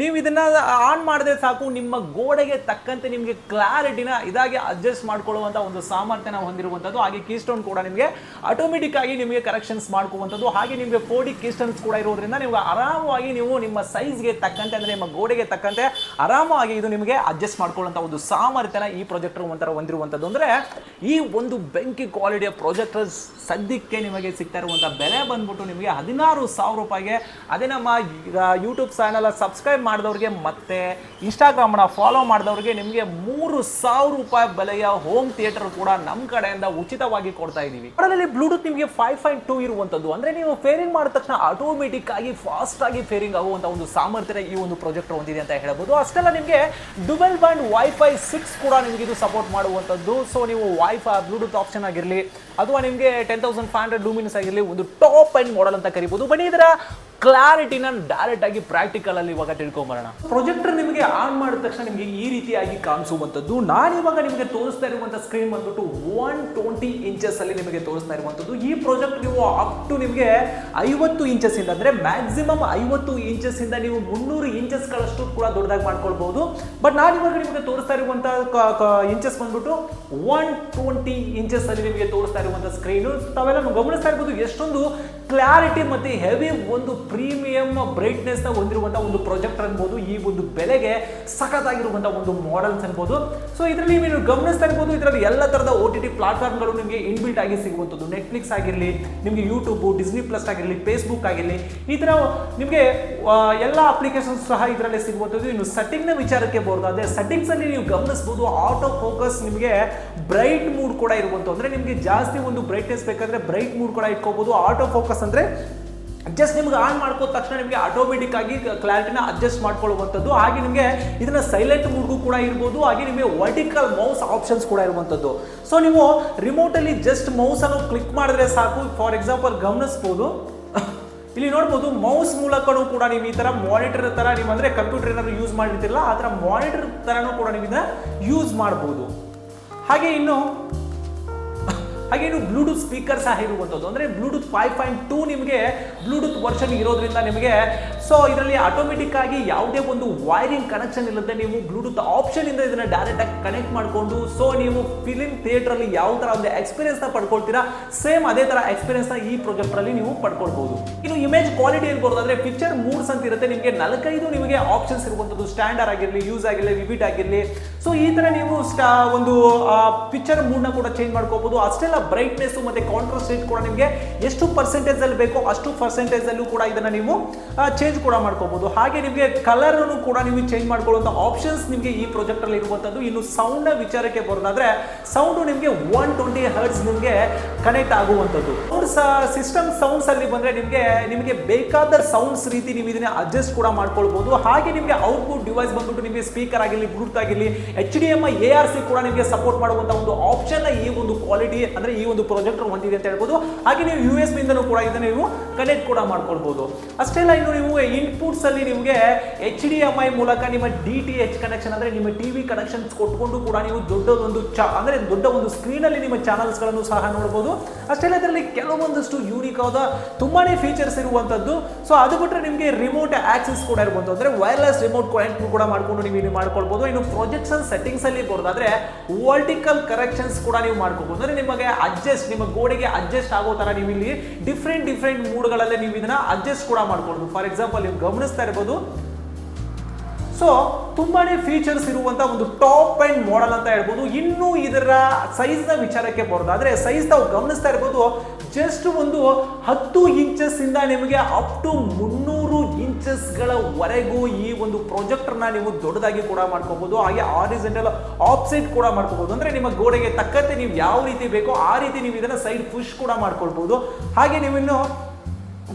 Speaker 1: ನೀವು ಇದನ್ನ ಆನ್ ಮಾಡಿದ್ರೆ ಸಾಕು, ನಿಮ್ಮ ಗೋಡೆಗೆ ತಕ್ಕಂತೆ ನಿಮಗೆ ಕ್ಲಾರಿಟಿನ ಇದಾಗಿ ಅಡ್ಜಸ್ಟ್ ಮಾಡ್ಕೊಳ್ಳುವಂಥ ಒಂದು ಸಾಮರ್ಥ್ಯನ ಹೊಂದಿರುವಂಥದ್ದು. ಹಾಗೆ ಕೀಸ್ಟೋನ್ ಕೂಡ ನಿಮಗೆ ಆಟೋಮೆಟಿಕ್ ಆಗಿ ನಿಮಗೆ ಕರೆಕ್ಷನ್ಸ್ ಮಾಡ್ಕೊಳ್ಳುವಂಥದ್ದು ಹಾಗೆ ನಿಮಗೆ ಫೋರ್ ಡಿ ಕೀಸ್ಟೋನ್ಸ್ ಕೂಡ ಇರೋದ್ರಿಂದ ನೀವು ಆರಾಮವಾಗಿ ನೀವು ನಿಮ್ಮ ಸೈಜ್ಗೆ ತಕ್ಕಂತೆ, ಅಂದರೆ ನಿಮ್ಮ ಗೋಡೆಗೆ ತಕ್ಕಂತೆ ಆರಾಮಾಗಿ ಇದು ನಿಮಗೆ ಅಡ್ಜಸ್ಟ್ ಮಾಡ್ಕೊಳ್ಳೋಂಥ ಒಂದು ಸಾಮರ್ಥ್ಯನ ಈ ಪ್ರೊಜೆಕ್ಟರ್ ಒಂಥರ ಹೊಂದಿರುವಂಥದ್ದು. ಅಂದರೆ ಈ ಒಂದು ಬೆಂಕಿ ಕ್ವಾಲಿಟಿಯ ಪ್ರೊಜೆಕ್ಟರ್ ಸದ್ಯಕ್ಕೆ ನಿಮಗೆ ಸಿಗ್ತಾ ಇರುವಂಥ ಬೆಲೆ ಬಂದ್ಬಿಟ್ಟು ನಿಮಗೆ ಹದಿನಾರು ಸಾವಿರ ರೂಪಾಯಿಗೆ ಅದೇ ನಮ್ಮ ಯೂಟ್ಯೂಬ್ ಚಾನಲ್ ಸಬ್ಸ್ಕ್ರೈಬ್ ಮಾಡಿದವ್ರಿಗೆ ಮತ್ತೆ ಇನ್ಸ್ಟಾಗ್ರಾಮ್ನ ಫಾಲೋ ಮಾಡಿದವ್ರಿಗೆ ನಿಮಗೆ ಮೂರು ಸಾವಿರ ರೂಪಾಯಿ ಬೆಲೆಯ ಹೋಮ್ ಥಿಯೇಟರ್ ಕೂಡ ನಮ್ಮ ಕಡೆಯಿಂದ ಉಚಿತವಾಗಿ ಕೊಡ್ತಾ ಇದ್ದೀವಿ. ಅದರಲ್ಲಿ ಬ್ಲೂಟೂತ್ ನಿಮಗೆ ಫೈವ್ ಪಾಯಿಂಟ್ ಟೂ ಇರುವಂಥದ್ದು. ಅಂದರೆ ನೀವು ಫೇರಿಂಗ್ ಮಾಡಿದ ತಕ್ಷಣ ಆಟೋಮೆಟಿಕ್ ಆಗಿ ಫಾಸ್ಟ್ ಆಗಿ ಫೇರಿಂಗ್ ಆಗುವಂಥ ಒಂದು ಸಾಮರ್ಥ್ಯ ಈ ಒಂದು ಪ್ರಾಜೆಕ್ಟ್ ಹೊಂದಿದೆ. ಅಂತ ಹೇಳ್ಬೋದು. ಅಷ್ಟೆಲ್ಲ ನಿಮಗೆ ಡುಬೆಲ್ ಬ್ಯಾಂಡ್ ವೈಫೈ ಸಿಕ್ಸ್ ಕೂಡ ನಿಮಗೆ ಇದು ಸಪೋರ್ಟ್ ಮಾಡುವಂಥದ್ದು. ಸೊ ನೀವು ವೈಫೈ ಬ್ಲೂಟೂತ್ ಆಪ್ಷನ್ ಆಗಿರಲಿ, ಅಥವಾ ನಿಮಗೆ ten thousand five hundred luminous ಆಗಿರಲಿ, ಒಂದು ಟಾಪ್ ಎಂಡ್ ಮಾಡೆಲ್ ಅಂತ ಕರಿಬೋದು. ಬನ್ನಿ, ಇದರ ಕ್ಲಾರಿಟಿನ ಡೈರೆಕ್ಟ್ ಆಗಿ ಪ್ರಾಕ್ಟಿಕಲ್ ಅಲ್ಲಿ ಇವಾಗ ತಿಳ್ಕೊಂಬರೋಣ. ಪ್ರೊಜೆಕ್ಟರ್ ನಿಮಗೆ ಆನ್ ಮಾಡಿದ ತಕ್ಷಣ ನಿಮಗೆ ಈ ರೀತಿಯಾಗಿ ನಾನು ಇವಾಗ ನಿಮಗೆ ತೋರಿಸ್ತಾ ಇರುವಂಥ ಸ್ಕ್ರೀನ್ ಬಂದ್ಬಿಟ್ಟು ಒನ್ ಟ್ವೆಂಟಿ ಇಂಚಸ್ ಅಲ್ಲಿ ನಿಮಗೆ ತೋರಿಸ್ತಾ ಇರುವಂಥದ್ದು. ಈ ಪ್ರಾಜೆಕ್ಟ್ ನೀವು ಅಪ್ ಟು ನಿಮಗೆ ಐವತ್ತು ಇಂಚಸ್ ಇಂದ, ಅಂದ್ರೆ ಮ್ಯಾಕ್ಸಿಮಮ್ ಐವತ್ತು ಇಂಚಸ್ ಇಂದ ನೀವು ಮುನ್ನೂರು ಇಂಚಸ್ ಗಳಷ್ಟು ಕೂಡ ದೊಡ್ಡದಾಗಿ ಮಾಡ್ಕೊಳ್ಬಹುದು. ಬಟ್ ನಾನು ಇವಾಗ ನಿಮಗೆ ತೋರಿಸ್ತಾ ಇರುವಂಥ ಇಂಚಸ್ ಬಂದ್ಬಿಟ್ಟು ಒನ್ ಟ್ವೆಂಟಿ ಇಂಚಸ್ ಅಲ್ಲಿ ನಿಮಗೆ ತೋರಿಸ್ತಾ ಇರುವಂಥ ಸ್ಕ್ರೀನು ತಾವೆಲ್ಲ ಗಮನಿಸ್ತಾ ಇರ್ಬೋದು, ಎಷ್ಟೊಂದು ಕ್ಲಾರಿಟಿ ಮತ್ತು ಹೆವಿ ಒಂದು ಪ್ರೀಮಿಯಂ ಬ್ರೈಟ್ನೆಸ್ನ ಹೊಂದಿರುವಂಥ ಒಂದು ಪ್ರೊಜೆಕ್ಟರ್ ಅನ್ಬೋದು, ಈ ಒಂದು ಬೆಲೆಗೆ ಸಖತ್ತಾಗಿರುವಂಥ ಒಂದು ಮಾಡೆಲ್ಸ್ ಅನ್ಬೋದು. ಸೊ ಇದರಲ್ಲಿ ನೀವು ಗಮನಿಸ್ತಾ ಇರ್ಬೋದು, ಇದರಲ್ಲಿ ಎಲ್ಲ ಥರದ ಓ ಟಿ ಟಿ ಪ್ಲಾಟ್ಫಾರ್ಮ್ಗಳು ನಿಮಗೆ ಇನ್ಬಿಲ್ಟ್ ಆಗಿ ಸಿಗುವಂಥದ್ದು. ನೆಟ್ಫ್ಲಿಕ್ಸ್ ಆಗಿರಲಿ, ನಿಮಗೆ ಯೂಟ್ಯೂಬು ಡಿಸ್ನಿ ಪ್ಲಸ್ ಆಗಿರಲಿ ಫೇಸ್ಬುಕ್ ಆಗಿರಲಿ, ಈ ಥರ ನಿಮಗೆ ಎಲ್ಲ ಅಪ್ಲಿಕೇಶನ್ಸ್ ಸಹ ಇದರಲ್ಲಿ ಸಿಗುವಂಥದ್ದು. ಇನ್ನು ಸೆಟ್ಟಿಂಗ್ನ ವಿಚಾರಕ್ಕೆ ಬರೋದಾದರೆ ಸೆಟ್ಟಿಂಗ್ಸ್ ಅಲ್ಲಿ ನೀವು ಗಮನಿಸ್ಬೋದು ಆಟೋ ಫೋಕಸ್ ನಿಮಗೆ ಬ್ರೈಟ್ ಮೂಡ್ ಕೂಡ ಇರುವಂಥ ಅಂದರೆ ನಿಮಗೆ ಜಾಸ್ತಿ ಒಂದು ಬ್ರೈಟ್ನೆಸ್ ಬೇಕಾದರೆ ಬ್ರೈಟ್ ಮೂಡ್ ಕೂಡ ಇಟ್ಕೋಬೋದು ಆಟೋ ಫೋಕಸ್ ಅಂದ್ರೆ ಜಸ್ಟ್ ನಿಮ್ಗೆ ಆನ್ ಮಾಡ್ಕೋ ತಕ್ಷಣ ನಿಮಗೆ ಆಟೋಮೆಟಿಕ್ ಆಗಿ ಕ್ಲಾರಿಟಿನ ಅಡ್ಜಸ್ಟ್ ಮಾಡ್ಕೊಳ್ಳುವಂಥದ್ದು. ಹಾಗೆ ನಿಮಗೆ ಇದನ್ನ ಸೈಲೆಂಟ್ ಮೂಡ್ಗೂ ಕೂಡ ಇರ್ಬೋದು, ಹಾಗೆ ನಿಮಗೆ ವರ್ಟಿಕಲ್ ಮೌಸ್ ಆಪ್ಷನ್ಸ್ ಕೂಡ ಇರುವಂಥದ್ದು. ಸೊ ನೀವು ರಿಮೋಟಲ್ಲಿ ಜಸ್ಟ್ ಮೌಸ್ ಅನ್ನು ಕ್ಲಿಕ್ ಮಾಡಿದ್ರೆ ಸಾಕು. ಫಾರ್ ಎಕ್ಸಾಂಪಲ್ ಗಮನಿಸ್ಬೋದು. ಇಲ್ಲಿ ನೋಡ್ಬೋದು ಮೌಸ್ ಮೂಲಕನೂ ಕೂಡ ನೀವು ಈ ಥರ ಮಾನಿಟರ್ ಥರ ನೀವು ಅಂದರೆ ಕಂಪ್ಯೂಟರ್ ಏನಾದರೂ ಯೂಸ್ ಮಾಡಿರ್ತಿರಲ್ಲ ಆ ಥರ ಮಾನಿಟರ್ ಥರನೂ ಕೂಡ ನೀವು ಇದನ್ನ ಯೂಸ್ ಮಾಡ್ಬೋದು. ಹಾಗೆ ಇನ್ನು ಹಾಗೆ ಇನ್ನು ಬ್ಲೂಟೂತ್ ಸ್ಪೀಕರ್ ಸಹ ಇರುವಂಥದ್ದು. ಅಂದರೆ ಬ್ಲೂಟೂತ್ ಫೈವ್ ಪಾಯಿಂಟ್ ಟೂ ನಿಮಗೆ ಬ್ಲೂಟೂತ್ ವರ್ಷನ್ ಇರೋದ್ರಿಂದ ನಿಮಗೆ ಸೊ ಇದರಲ್ಲಿ ಆಟೋಮೆಟಿಕ್ ಆಗಿ ಯಾವುದೇ ಒಂದು ವೈರಿಂಗ್ ಕನೆಕ್ಷನ್ ಇಲ್ಲದೆ ನೀವು ಬ್ಲೂಟೂತ್ ಆಪ್ಷನ್ ಇಂದ ಇದನ್ನ ಡೈರೆಕ್ಟ್ ಆಗಿ ಕನೆಕ್ಟ್ ಮಾಡಿಕೊಂಡು ಸೊ ನೀವು ಫಿಲಿಂ ಥಿಯೇಟರ್ ಅಲ್ಲಿ ಯಾವ ತರ ಒಂದು ಎಕ್ಸ್ಪೀರಿಯನ್ಸ್ನ ಪಡ್ಕೊಳ್ತೀರಾ ಸೇಮ್ ಅದೇ ತರ ಎಕ್ಸ್ಪೀರಿಯನ್ಸ್ನ ಈ ಪ್ರೊಜೆಕ್ಟ್ ಅಲ್ಲಿ ನೀವು ಪಡ್ಕೊಳ್ಬಹುದು ಇನ್ನು ಇಮೇಜ್ ಕ್ವಾಲಿಟಿ ಇರ್ಬೋದಾದ್ರೆ ಪಿಕ್ಚರ್ ಮೂಡ್ಸ್ ಅಂತ ಇರುತ್ತೆ, ನಿಮಗೆ ನಾಲ್ಕೈದು ನಿಮಗೆ ಆಪ್ಷನ್ಸ್ ಇರುವಂತದ್ದು ಸ್ಟ್ಯಾಂಡರ್ಡ್ ಆಗಿರಲಿ ಯೂಸ್ ಆಗಿರಲಿ ವಿವಿಟ್ ಆಗಿರಲಿ. ಸೊ ಈ ತರ ನೀವು ಒಂದು ಪಿಕ್ಚರ್ ಮೂಡ್ನ ಕೂಡ ಚೇಂಜ್ ಮಾಡ್ಕೋಬಹುದು ಅಷ್ಟೆಲ್ಲ ಬ್ರೈಟ್ನೆಸ್ ಮತ್ತೆ ಕಾಂಟ್ರಾಸ್ಟ್ ರೇಟ್ ಕೂಡ ನಿಮಗೆ ಎಷ್ಟು ಪರ್ಸೆಂಟೇಜ್ ಅಲ್ಲಿ ಬೇಕೋ ಅಷ್ಟು ಪರ್ಸೆಂಟೇಜ್ ಅಲ್ಲೂ ಕೂಡ ಇದನ್ನ ನೀವು ಚೇಂಜ್ ಕೂಡ ಮಾಡ್ಕೋಬಹುದು ಹಾಗೆ ನಿಮಗೆ ಕಲರ್ ಕೂಡ ನೀವು ಚೇಂಜ್ ಮಾಡ್ಕೊಳ್ಳುವಂತ ಆಪ್ಷನ್ಸ್ ನಿಮಗೆ ಈ ಪ್ರೊಜೆಕ್ಟ್ ಅಲ್ಲಿ ಇರುವಂತದ್ದು. ಇನ್ನು ಸೌಂಡ್ನ ವಿಚಾರಕ್ಕೆ ಬರೋದಾದ್ರೆ ಸೌಂಡ್ ನಿಮಗೆ ಒನ್ ಟ್ವೆಂಟಿ ಹರ್ಟ್ಸ್ ನಿಮಗೆ ಕನೆಕ್ಟ್ ಆಗುವಂತದ್ದು. ಸಿಸ್ಟಮ್ ಸೌಂಡ್ಸ್ ಅಲ್ಲಿ ಬಂದ್ರೆ ನಿಮಗೆ ನಿಮಗೆ ಬೇಕಾದ ಸೌಂಡ್ಸ್ ರೀತಿ ನೀವು ಇದನ್ನ ಅಡ್ಜಸ್ಟ್ ಕೂಡ ಮಾಡ್ಕೊಳ್ಬಹುದು ಹಾಗೆ ನಿಮಗೆ ಔಟ್ಪುಟ್ ಡಿವೈಸ್ ಬಂದ್ಬಿಟ್ಟು ನಿಮಗೆ ಸ್ಪೀಕರ್ ಆಗಿರಲಿ ಬ್ಲೂಟೂತ್ ಆಗಿರಲಿ H D M A R C ಕೂಡ ನಿಮಗೆ ಸಪೋರ್ಟ್ ಮಾಡುವಂಥ ಒಂದು ಆಪ್ಷನ್ ಈ ಒಂದು ಕ್ವಾಲಿಟಿ ಅಂದ್ರೆ ಈ ಒಂದು ಪ್ರಾಜೆಕ್ಟರ್ ಹೊಂದಿದೆ ಅಂತ ಹೇಳ್ಬೋದು. ಹಾಗೆ ನೀವು ಯು ಎಸ್ ಬಿಂದನೂ ಕೂಡ ಇದನ್ನ ನೀವು ಕನೆಕ್ಟ್ ಕೂಡ ಮಾಡ್ಕೊಳ್ಬಹುದು ಅಷ್ಟೇ ಅಲ್ಲ, ಇನ್ನು ನೀವು ಇನ್ಪುಟ್ಸ್ ಅಲ್ಲಿ ನಿಮಗೆ ಎಚ್ ಡಿ ಎಂ ಐ ಮೂಲಕ ನಿಮ್ಮ ಡಿ ಟಿ ಎಚ್ ಕನೆಕ್ಷನ್ ಅಂದ್ರೆ ನಿಮ್ಮ ಟಿವಿ ಕನೆಕ್ಷನ್ಸ್ ಕೊಟ್ಕೊಂಡು ಕೂಡ ನೀವು ದೊಡ್ಡದೊಂದು ಚ ಅಂದ್ರೆ ದೊಡ್ಡ ಒಂದು ಸ್ಕ್ರೀನ್ ಅಲ್ಲಿ ನಿಮ್ಮ ಚಾನಲ್ಸ್ಗಳನ್ನು ಸಹ ನೋಡಬಹುದು ಅಷ್ಟೇ ಅಲ್ಲ, ಇದರಲ್ಲಿ ಕೆಲವೊಂದಷ್ಟು ಯೂನಿಕ್ ಆದ ತುಂಬಾನೇ ಫೀಚರ್ಸ್ ಇರುವಂತದ್ದು. ಸೊ ಅದು ಬಿಟ್ಟರೆ ನಿಮಗೆ ರಿಮೋಟ್ ಆಕ್ಸೆಸ್ ಕೂಡ ಇರಬಹುದು ಅಂದ್ರೆ ವೈರ್ಲೆಸ್ ರಿಮೋಟ್ ಕನೆಕ್ಟ್ ಕೂಡ ಮಾಡ್ಕೊಂಡು ನೀವು ಇಲ್ಲಿ ಮಾಡ್ಕೊಳ್ಬಹುದು ಇನ್ನು ಪ್ರೊಜೆಕ್ಷನ್ ಸೆಟ್ಟಿಂಗ್ಸ್ ಅಲ್ಲಿ ಬರೋದಾದ್ರೆ ವರ್ಟಿಕಲ್ ಕರೆಕ್ಷನ್ಸ್ ಕೂಡ ನೀವು ಮಾಡ್ಕೋಬಹುದು ಅಂದ್ರೆ ನಿಮಗೆ ಅಡ್ಜಸ್ಟ್ ನಿಮ್ಮ ಗೋಡೆಗೆ ಅಡ್ಜಸ್ಟ್ ಆಗೋ ತರ ನೀವು ಇಲ್ಲಿ ಡಿಫ್ರೆಂಟ್ ಡಿಫ್ರೆಂಟ್ ಮೂಡ್ಗಳಲ್ಲಿ ನೀವು ಇದನ್ನ ಅಡ್ಜಸ್ಟ್ ಕೂಡ ಮಾಡ್ಕೊಳ್ಬಹುದು ಫಾರ್ ಎಕ್ಸಾಂಪಲ್ ನೀವು ಗಮನಿಸ್ತಾ ಇರ್ಬೋದು. ಸೊ ತುಂಬಾನೇ ಫೀಚರ್ಸ್ ಇರುವಂತ ಒಂದು ಟಾಪ್ ಅಂಡ್ ಮಾಡೆಲ್ ಅಂತ ಹೇಳ್ಬೋದು. ಇನ್ನು ಇದರ ಸೈಜ್ನ ವಿಚಾರಕ್ಕೆ ಬರೋದಾದರೆ ಸೈಜ್ ನಾವು ಗಮನಿಸ್ತಾ ಇರ್ಬೋದು ಜಸ್ಟ್ ಒಂದು ಹತ್ತು ಇಂಚಸ್ ಇಂದ ನಿಮಗೆ ಅಪ್ ಟು ಮುನ್ನೂರು ಇಂಚಸ್ ಗಳವರೆಗೂ ಈ ಒಂದು ಪ್ರೊಜೆಕ್ಟರ್ನ ನೀವು ದೊಡ್ಡದಾಗಿ ಕೂಡ ಮಾಡ್ಕೋಬಹುದು ಹಾಗೆ ಆರಿಜೆಂಟಲ್ ಆಪ್ಸೈಟ್ ಕೂಡ ಮಾಡ್ಕೋಬಹುದು ಅಂದ್ರೆ ನಿಮ್ಮ ಗೋಡೆಗೆ ತಕ್ಕಂತೆ ನೀವು ಯಾವ ರೀತಿ ಬೇಕೋ ಆ ರೀತಿ ನೀವು ಇದನ್ನ ಸೈಡ್ ಪುಷ್ ಕೂಡ ಮಾಡ್ಕೊಳ್ಬಹುದು ಹಾಗೆ ನೀವು ಇನ್ನು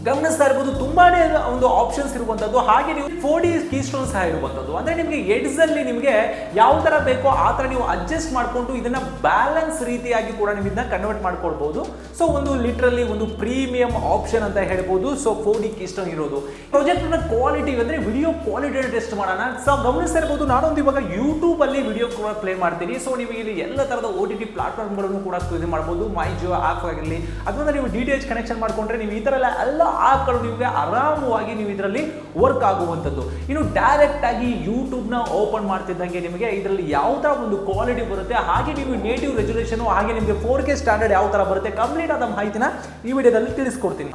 Speaker 1: ಗಮನಿಸ್ತಾ ಇರ್ಬೋದು, ತುಂಬಾನೇ ಒಂದು ಆಪ್ಷನ್ಸ್ ಇರುವಂತದ್ದು ಹಾಗೆ ನೀವು ಫೋರ್ ಡಿ ಕೀ ಸ್ಟೋನ್ ಸಹ ಇರುವಂತದ್ದು ಅಂದ್ರೆ ನಿಮಗೆ ಎಡ್ಸ್ ಅಲ್ಲಿ ನಿಮಗೆ ಯಾವ ತರ ಬೇಕೋ ಆ ತರ ನೀವು ಅಡ್ಜಸ್ಟ್ ಮಾಡಿಕೊಂಡು ಇದನ್ನ ಬ್ಯಾಲೆನ್ಸ್ ರೀತಿಯಾಗಿ ಕೂಡ ನೀವು ಇದನ್ನ ಕನ್ವರ್ಟ್ ಮಾಡ್ಕೊಳ್ಬಹುದು ಸೊ ಒಂದು ಲಿಟ್ರಲಿ ಒಂದು ಪ್ರೀಮಿಯಂ ಆಪ್ಷನ್ ಅಂತ ಹೇಳ್ಬೋದು. So four D keystone ಇರೋದು. ಪ್ರಾಜೆಕ್ಟ್ನ ಕ್ವಾಲಿಟಿ ಅಂದ್ರೆ ವಿಡಿಯೋ ಕ್ವಾಲಿಟಿ ಟೆಸ್ಟ್ ಮಾಡೋಣ. ಸೊ ಗಮನಿಸ್ತಾ ಇರ್ಬೋದು, ನಾನೊಂದು ಇವಾಗ ಯೂಟ್ಯೂಬ್ ಅಲ್ಲಿ ವಿಡಿಯೋ ಕೂಡ ಪ್ಲೇ ಮಾಡ್ತೀನಿ. ಸೊ ನಿಮಗೆ ಇಲ್ಲಿ ಎಲ್ಲ ತರದ ಓ ಟಿ ಟಿ ಪ್ಲಾಟ್ಫಾರ್ಮ್ಗಳನ್ನು ಕೂಡ ಇದು ಮಾಡ್ಬೋದು. ಮೈ ಜಿಯೋ ಆಪ್ ಆಗಿರಲಿ ಅದನ್ನ ನೀವು ಡಿ ಟಿ ಎಚ್ ಕನೆಕ್ಷನ್ ಮಾಡ್ಕೊಂಡ್ರೆ ನೀವು ಈ ತರ ಎಲ್ಲ ಎಲ್ಲ ಆಪ್ಗಳು ನಿಮಗೆ ಆರಾಮವಾಗಿ ನೀವು ಇದರಲ್ಲಿ ವರ್ಕ್ ಆಗುವಂಥದ್ದು ಇನ್ನು ಡೈರೆಕ್ಟ್ ಆಗಿ ಯೂಟ್ಯೂಬ್ನ ಓಪನ್ ಮಾಡ್ತಿದ್ದಂಗೆ ನಿಮಗೆ ಇದರಲ್ಲಿ ಯಾವ ಥರ ಒಂದು ಕ್ವಾಲಿಟಿ ಬರುತ್ತೆ, ಹಾಗೆ ನೀವು ನೇಟಿವ್ ರೆಜುಲೇಷನ್ ಹಾಗೆ ನಿಮಗೆ ಫೋರ್ ಕೆ ಸ್ಟ್ಯಾಂಡರ್ಡ್ ಯಾವ ಥರ ಬರುತ್ತೆ ಕಂಪ್ಲೀಟ್ ಆದ ಮಾಹಿತಿನ ಈ ವಿಡಿಯೋದಲ್ಲಿ ತಿಳಿಸ್ಕೊಡ್ತೀನಿ.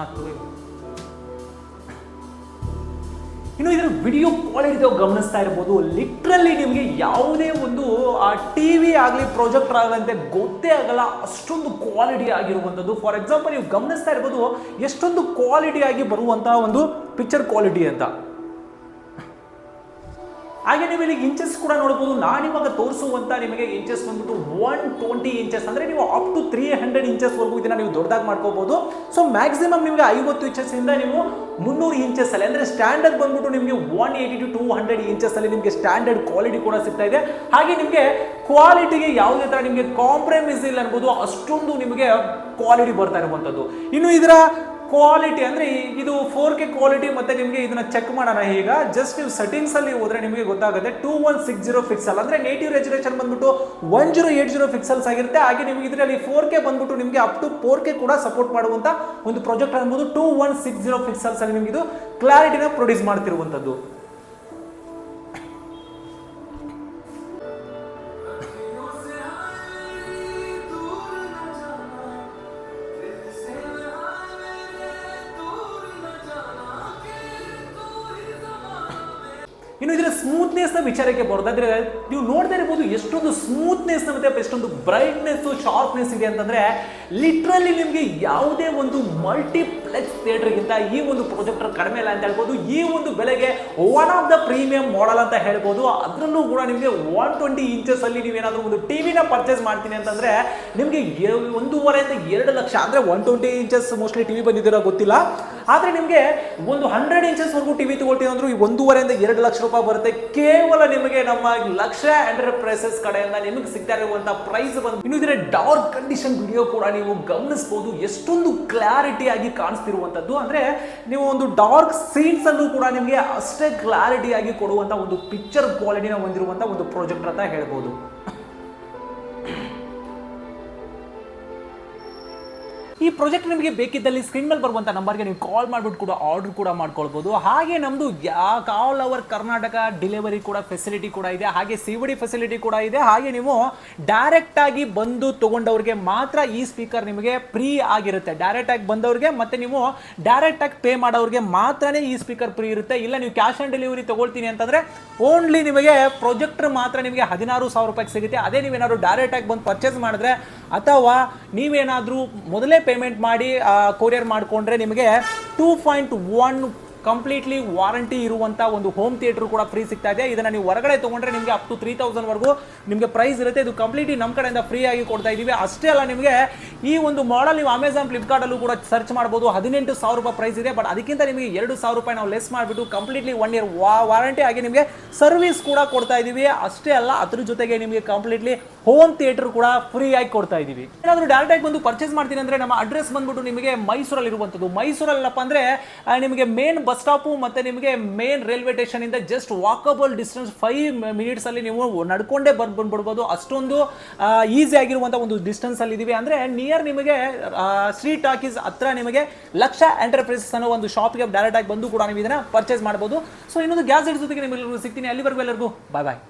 Speaker 1: ಇನ್ನು ಇದರ ವಿಡಿಯೋ ಕ್ವಾಲಿಟಿ ತಾವು ಗಮನಿಸ್ತಾ ಇರ್ಬೋದು. ಲಿಟ್ರಲ್ಲಿ ನಿಮಗೆ ಯಾವುದೇ ಒಂದು, ಆ ಟಿ ವಿ ಆಗಲಿ ಪ್ರೊಜೆಕ್ಟರ್ ಆಗಲಂತೆ ಗೊತ್ತೇ ಆಗಲ್ಲ ಅಷ್ಟೊಂದು ಕ್ವಾಲಿಟಿ ಆಗಿರುವಂಥದ್ದು. ಫಾರ್ ಎಕ್ಸಾಂಪಲ್ ನೀವು ಗಮನಿಸ್ತಾ ಇರ್ಬೋದು, ಎಷ್ಟೊಂದು ಕ್ವಾಲಿಟಿ ಆಗಿ ಬರುವಂತಹ ಒಂದು ಪಿಕ್ಚರ್ ಕ್ವಾಲಿಟಿ ಅಂತ. ಹಾಗೆ ನೀವು ಇಲ್ಲಿ ಇಂಚಸ್ ಕೂಡ ನೋಡಬಹುದು ನಾನು ಇವಾಗ ತೋರಿಸುವಂತ ನಿಮಗೆ ಇಂಚಸ್ ಬಂದ್ಬಿಟ್ಟು ಒನ್ ಟ್ವೆಂಟಿ ಇಂಚಸ್ ಅಂದ್ರೆ ನೀವು up to three hundred inches ವರೆಗೂ ಇದನ್ನ ನೀವು ದೊಡ್ಡದಾಗಿ ಮಾಡ್ಕೋಬಹುದು ಸೊ ಮ್ಯಾಕ್ಸಿಮಮ್ ನಿಮಗೆ ಐವತ್ತು ಇಂಚಸ್ ಇಂದ ನೀವು ಮುನ್ನೂರು ಇಂಚಸ್ ಅಲ್ಲಿ, ಅಂದ್ರೆ ಸ್ಟ್ಯಾಂಡರ್ಡ್ ಬಂದ್ಬಿಟ್ಟು ನಿಮಗೆ one eighty to two hundred inches ಅಲ್ಲಿ ನಿಮಗೆ ಸ್ಟ್ಯಾಂಡರ್ಡ್ ಕ್ವಾಲಿಟಿ ಕೂಡ ಸಿಗ್ತಾ ಇದೆ. ಹಾಗೆ ನಿಮಗೆ ಕ್ವಾಲಿಟಿಗೆ ಯಾವುದೇ ತರ ನಿಮಗೆ ಕಾಂಪ್ರಮೈಸ್ ಇಲ್ಲ ಅನ್ಬೋದು. ಅಷ್ಟೊಂದು ನಿಮಗೆ ಕ್ವಾಲಿಟಿ ಬರ್ತಾ ಇರುವಂತದ್ದು. ಇನ್ನು ಇದರ ಕ್ವಾಲಿಟಿ ಅಂದ್ರೆ ಇದು ಫೋರ್ ಕೆ ಕ್ವಾಲಿಟಿ ಮತ್ತೆ ನಿಮಗೆ ಇದನ್ನ ಚೆಕ್ ಮಾಡೋಣ. ಈಗ ಜಸ್ಟ್ ನೀವು ಸೆಟ್ಟಿಂಗ್ಸ್ ಅಲ್ಲಿ ಹೋದ್ರೆ ನಿಮಗೆ ಗೊತ್ತಾಗುತ್ತೆ two one six zero pixel ಅಂದರೆ ನೇಟಿವ್ ರೆಜುಲೇಷನ್ ಬಂದ್ಬಿಟ್ಟು one zero eight zero pixels ಆಗಿರುತ್ತೆ. ಹಾಗೆ ನಿಮಗೆ ಇದರಲ್ಲಿ ಫೋರ್ ಕೆ ಬಂದ್ಬಿಟ್ಟು ನಿಮಗೆ ಅಪ್ ಟು ಫೋರ್ ಕೆ ಕೂಡ ಸಪೋರ್ಟ್ ಮಾಡುವಂತ ಒಂದು ಪ್ರಾಜೆಕ್ಟ್ ಅನ್ಬೋದು two one six zero pixels ಅಲ್ಲಿ ನಿಮಗೆ ಇದು ಕ್ಲಾರಿಟಿನ ಪ್ರೊಡ್ಯೂಸ್ ಮಾಡ್ತಿರುವಂತದ್ದು. ಸ್ಮೂತ್ನೆಸ್ನ ವಿಚಾರಕ್ಕೆ ಬರೋದಾದ್ರೆ ನೀವು ನೋಡ್ತಾ ಇರಬಹುದು ಎಷ್ಟೊಂದು ಸ್ಮೂತ್ನೆಸ್ ಮತ್ತೆ ಎಷ್ಟೊಂದು ಬ್ರೈಟ್ನೆಸ್ ಶಾರ್ಪ್ನೆಸ್ ಇದೆ ಅಂತಂದ್ರೆ ಲಿಟ್ರಲಿ ನಿಮಗೆ ಯಾವುದೇ ಒಂದು ಮಲ್ಟಿಪ್ಲೆಕ್ಸ್ ಥಿಯೇಟರ್ಗಿಂತ ಈ ಒಂದು ಪ್ರೊಜೆಕ್ಟರ್ ಕಡಿಮೆ ಇಲ್ಲ ಅಂತ ಹೇಳ್ಬೋದು, ಈ ಒಂದು ಬೆಲೆಗೆ one of the premium model ಅಂತ ಹೇಳ್ಬೋದು. ಅದರಲ್ಲೂ ಕೂಡ ನಿಮಗೆ ಒನ್ ಟ್ವೆಂಟಿ ಇಂಚಸ್ ಅಲ್ಲಿ ನೀವೇನಾದರೂ ಒಂದು ಟಿವಿನ ಪರ್ಚೇಸ್ ಮಾಡ್ತೀನಿ ಅಂತಂದ್ರೆ ನಿಮಗೆ ಒಂದೂವರೆಯಿಂದ ಎರಡು ಲಕ್ಷ, ಅಂದರೆ one twenty inches mostly TV ಬಂದಿದ್ದೀರೋ ಗೊತ್ತಿಲ್ಲ. ಆದರೆ ನಿಮಗೆ ಒಂದು ಹಂಡ್ರೆಡ್ ಇಂಚಸ್ ವರೆಗೂ ಟಿವಿ ತಗೊಳ್ತೀನಿ ಅಂದ್ರೂ ಈ ಒಂದೂವರೆಯಿಂದ ಎರಡು ಲಕ್ಷ ರೂಪಾಯಿ ಬರುತ್ತೆ. ಕೇವಲ ನಿಮಗೆ ನಮ್ಮ ಲಕ್ಷ ಎಂಟರ್ಪ್ರೈಸಸ್ ಕಡೆಯಿಂದ ನಿಮಗೆ ಸಿಗ್ತಾ ಇರುವಂತ ಪ್ರೈಸ್ ಬಂದು ಇನ್ನು ಇದರ ಡಾರ್ಕ್ ಕಂಡೀಷನ್ ವಿಡಿಯೋ ಕೂಡ ನೀವು ಗಮನಿಸಬಹುದು ಎಷ್ಟೊಂದು ಕ್ಲಾರಿಟಿ ಆಗಿ ಕಾಣಿಸ್ತಿರುವಂತದ್ದು. ಕಾಣಿಸ್ತಿರುವಂಥದ್ದು ಅಂದರೆ ನೀವು ಒಂದು ಡಾರ್ಕ್ ಸೀನ್ಸ್ ಅಲ್ಲೂ ಕೂಡ ನಿಮಗೆ ಅಷ್ಟೇ ಕ್ಲಾರಿಟಿ ಆಗಿ ಕೊಡುವಂಥ ಒಂದು ಪಿಕ್ಚರ್ ಕ್ವಾಲಿಟಿನ ಹೊಂದಿರುವಂಥ ಒಂದು ಪ್ರಾಜೆಕ್ಟ್ ಅಂತ ಹೇಳ್ಬೋದು. ಈ ಪ್ರಾಜೆಕ್ಟ್ ನಿಮಗೆ ಬೇಕಿದ್ದಲ್ಲಿ ಸ್ಕ್ರೀನ್ ಮೇಲೆ ಬರುವಂಥ ನಂಬರ್ಗೆ ನೀವು ಕಾಲ್ ಮಾಡಿಬಿಟ್ಟು ಕೂಡ ಆರ್ಡರ್ ಕೂಡ ಮಾಡ್ಕೊಳ್ಬೋದು. ಹಾಗೆ ನಮ್ಮದು ಆಲ್ ಓವರ್ ಕರ್ನಾಟಕ ಡೆಲಿವರಿ ಕೂಡ ಫೆಸಿಲಿಟಿ ಕೂಡ ಇದೆ. ಹಾಗೆ ಸಿ ಫೆಸಿಲಿಟಿ ಕೂಡ ಇದೆ. ಹಾಗೆ ನೀವು ಡೈರೆಕ್ಟ್ ಆಗಿ ಬಂದು ತಗೊಂಡವ್ರಿಗೆ ಮಾತ್ರ ಈ ಸ್ಪೀಕರ್ ನಿಮಗೆ ಫ್ರೀ ಆಗಿರುತ್ತೆ. ಡೈರೆಕ್ಟ್ ಆಗಿ ಬಂದವ್ರಿಗೆ ಮತ್ತೆ ನೀವು ಡೈರೆಕ್ಟ್ ಆಗಿ ಪೇ ಮಾಡೋರಿಗೆ ಮಾತ್ರನೇ ಈ ಸ್ಪೀಕರ್ ಫ್ರೀ ಇರುತ್ತೆ. ಇಲ್ಲ ನೀವು ಕ್ಯಾಶ್ ಆನ್ ಡೆಲಿವರಿ ತಗೊಳ್ತೀನಿ ಅಂತಂದ್ರೆ ಓನ್ಲಿ ನಿಮಗೆ ಪ್ರೊಜೆಕ್ಟರ್ ಮಾತ್ರ ನಿಮಗೆ ಹದಿನಾರು ಸಾವಿರ ರೂಪಾಯಿಗೆ ಸಿಗುತ್ತೆ. ಅದೇ ನೀವೇನಾದ್ರು ಡೈರೆಕ್ಟ್ ಆಗಿ ಬಂದು ಪರ್ಚೇಸ್ ಮಾಡಿದ್ರೆ ಅಥವಾ ನೀವೇನಾದರೂ ಮೊದಲೇ ಪೇಮೆಂಟ್ ಮಾಡಿ ಕೊರಿಯರ್ ಮಾಡಿಕೊಂಡ್ರೆ ನಿಮಗೆ two point one completely warranty ಇರುವಂಥ ಒಂದು ಹೋಮ್ ಥಿಯೇಟರ್ ಕೂಡ ಫ್ರೀ ಸಿಗ್ತಾ ಇದೆ. ಇದನ್ನು ನೀವು ಹೊರಗಡೆ ತೊಗೊಂಡ್ರೆ ನಿಮಗೆ ಅಪ್ ಟು ತ್ರೀ ತೌಸಂಡ್ವರೆಗೂ ನಿಮಗೆ ಪ್ರೈಸ್ ಇರುತ್ತೆ. ಇದು ಕಂಪ್ಲೀಟ್ಲಿ ನಮ್ಮ ಕಡೆಯಿಂದ ಫ್ರೀ ಆಗಿ ಕೊಡ್ತಾ ಇದ್ದೀವಿ ಅಷ್ಟೇ ಅಲ್ಲ ನಿಮಗೆ ಈ ಒಂದು ಮಾಡೆಲ್ ನೀವು ಅಮೆಝಾನ್ ಫ್ಲಿಪ್ಕಾರ್ಟಲ್ಲೂ ಕೂಡ ಸರ್ಚ್ ಮಾಡ್ಬೋದು. ಹದಿನೆಂಟು ಸಾವಿರ ರೂಪಾಯಿ ಪ್ರೈಸ್ ಇದೆ. ಬಟ್ ಅದಕ್ಕಿಂತ ನಿಮಗೆ ಎರಡು ಸಾವಿರ ರೂಪಾಯಿ ನಾವು ಲೆಸ್ ಮಾಡಿಬಿಟ್ಟು ಕಂಪ್ಲೀಟ್ಲಿ ಒನ್ ಇಯರ್ ವಾರಂಟಿ ಆಗಿ ನಿಮಗೆ ಸರ್ವಿಸ್ ಕೂಡ ಕೊಡ್ತಾ ಇದ್ದೀವಿ ಅಷ್ಟೇ ಅಲ್ಲ, ಅದ್ರ ಜೊತೆಗೆ ನಿಮಗೆ ಕಂಪ್ಲೀಟ್ಲಿ ಹೋಮ್ ಥಿಯೇಟರ್ ಕೂಡ ಫ್ರೀ ಆಗಿ ಕೊಡ್ತಾ ಇದ್ದೀವಿ ಏನಾದರೂ ಡೈರೆಕ್ಟ್ ಆಗಿ ಬಂದು ಪರ್ಚೇಸ್ ಮಾಡ್ತೀನಿ ಅಂದ್ರೆ ನಮ್ಮ ಅಡ್ರೆಸ್ ಬಂದ್ಬಿಟ್ಟು ನಿಮಗೆ ಮೈಸೂರಲ್ಲಿ ಇರುವಂಥದ್ದು ಮೈಸೂರಲ್ಲಪ್ಪ ಅಂದ್ರೆ ನಿಮಗೆ ಮೇನ್ ಬಸ್ ಸ್ಟಾಪು ಮತ್ತೆ ನಿಮಗೆ ಮೇನ್ ರೈಲ್ವೆ ಸ್ಟೇಷನ್ ಇಂದ just walkable distance five minutes ಅಲ್ಲಿ ನೀವು ನಡ್ಕೊಂಡೇ ಬರ್ ಬಂದ್ಬಿಡ್ಬೋದು. ಅಷ್ಟೊಂದು ಈಸಿ ಆಗಿರುವಂಥ ಒಂದು ಡಿಸ್ಟೆನ್ಸ್ ಅಲ್ಲಿ ಅಂದರೆ ನಿಯರ್ ನಿಮಗೆ ಸ್ಟ್ರೀಟ್ ಟಾಕೀಸ್ ಹತ್ರ ನಿಮಗೆ ಲಕ್ಷ ಎಂಟರ್ಪ್ರೈಸಸ್ ಅನ್ನೋ ಒಂದು ಶಾಪ್ಗೆ ಡೈರೆಕ್ಟ್ ಆಗಿ ಬಂದು ಕೂಡ ನೀವು ಇದನ್ನ ಪರ್ಚೇಸ್ ಮಾಡ್ಬೋದು. ಸೊ ಇನ್ನೊಂದು ಗ್ಯಾಸ್ ಜೊತೆಗೆ ನಿಮಗೆ ಸಿಗ್ತೀನಿ. ಅಲ್ಲಿವರೆಗೂ ಎಲ್ಲರಿಗೂ ಬಾಯ್ ಬಾಯ್